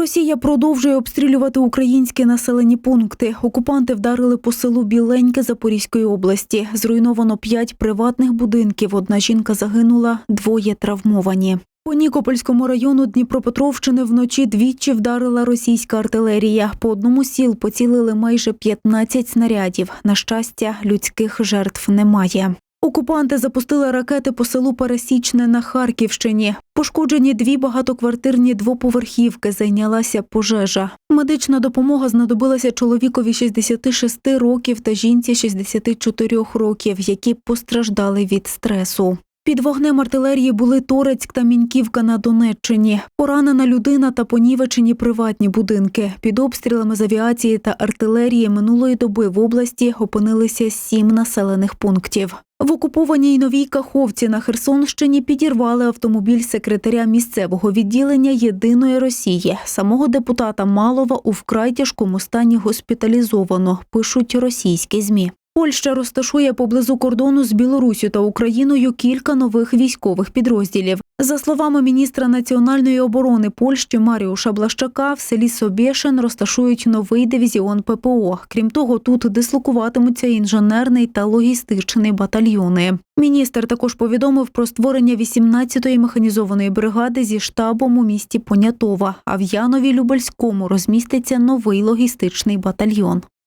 Росія продовжує обстрілювати українські населені пункти. Окупанти вдарили по селу Біленьке Запорізької області. Зруйновано п'ять приватних будинків. Одна жінка загинула, двоє травмовані. По Нікопольському району Дніпропетровщини вночі двічі вдарила російська артилерія. По одному сіл поцілили майже 15 снарядів. На щастя, людських жертв немає. Окупанти запустили ракети по селу Пересічне на Харківщині. Пошкоджені дві багатоквартирні двоповерхівки. Зайнялася пожежа. Медична допомога знадобилася чоловікові 66 років та жінці 64 років, які постраждали від стресу. Під вогнем артилерії були Торецьк та Міньківка на Донеччині. Поранена людина та понівечені приватні будинки. Під обстрілами з авіації та артилерії минулої доби в області опинилися сім населених пунктів. В окупованій новій Каховці на Херсонщині підірвали автомобіль секретаря місцевого відділення Єдиної Росії. Самого депутата Малова у вкрай тяжкому стані госпіталізовано, пишуть російські змі. Польща розташує поблизу кордону з Білоруссю та Україною кілька нових військових підрозділів. За словами міністра національної оборони Польщі Маріуша Блащака, в селі Собєшин розташують новий дивізіон ППО. Крім того, тут дислокуватимуться інженерний та логістичний батальйони. Міністр також повідомив про створення 18-ї механізованої бригади зі штабом у місті Понятова. А в Янові Любельському розміститься новий логістичний батальйон.